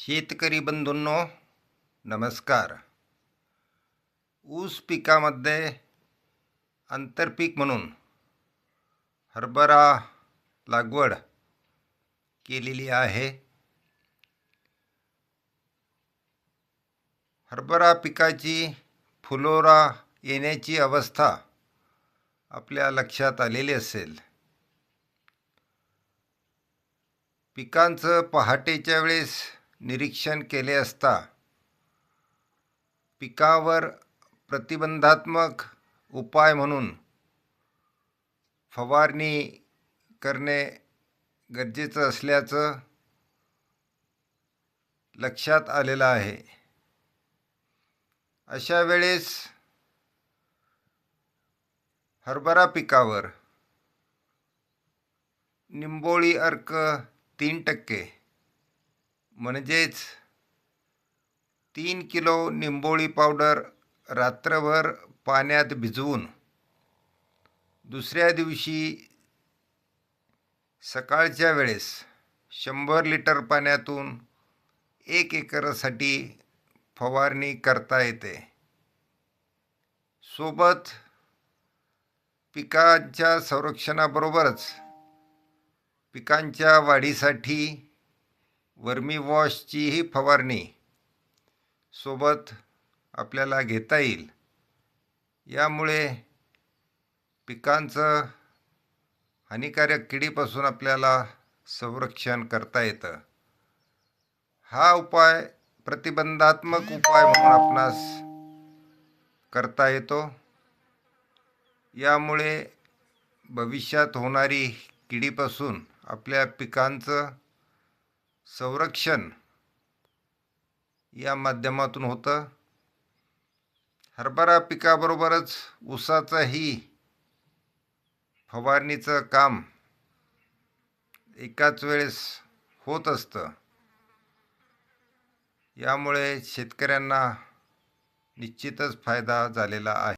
शेतकरी बंधूंनो नमस्कार. ऊस पिकामध्ये आंतरपीक म्हणून हरभरा लागवड केलेली आहे. हरभरा पिकाची फुलोरा येण्याची अवस्था आपल्या लक्षात आलेली असेल. पिकांचं पहाटेच्या वेळेस निरीक्षण केले असता पिकावर प्रतिबंधात्मक उपाय म्हणून फवारणी करणे गरजेचं असल्याचं लक्षात आलेलं आहे. अशा वेळेस हरभरा पिकावर निंबोळी अर्क तीन टक्के म्हणजेच तीन किलो निंबोळी पावडर रात्रभर पाण्यात भिजवून दुसऱ्या दिवशी सकाळच्या वेळेस शंभर लिटर पाण्यातून एक एकरसाठी फवारणी करता येते. सोबत पिकांच्या संरक्षणाबरोबरच पिकांच्या वाढीसाठी वर्मी वॉशचीही फवारणी सोबत आपल्याला घेता येईल. यामुळे पिकांचं हानिकारक किडीपासून आपल्याला संरक्षण करता येतं. हा उपाय प्रतिबंधात्मक उपाय म्हणून आपणास करता येतो. यामुळे भविष्यात होणारी किडीपासून आपल्या पिकांचं संरक्षण या माध्यमातून होतं. हरभरा पिकाबरोबरच ऊसाचंही फवारणीचं काम एकाच वेळेस होत असतं. यामुळे शेतकऱ्यांना निश्चितच फायदा झालेला आहे.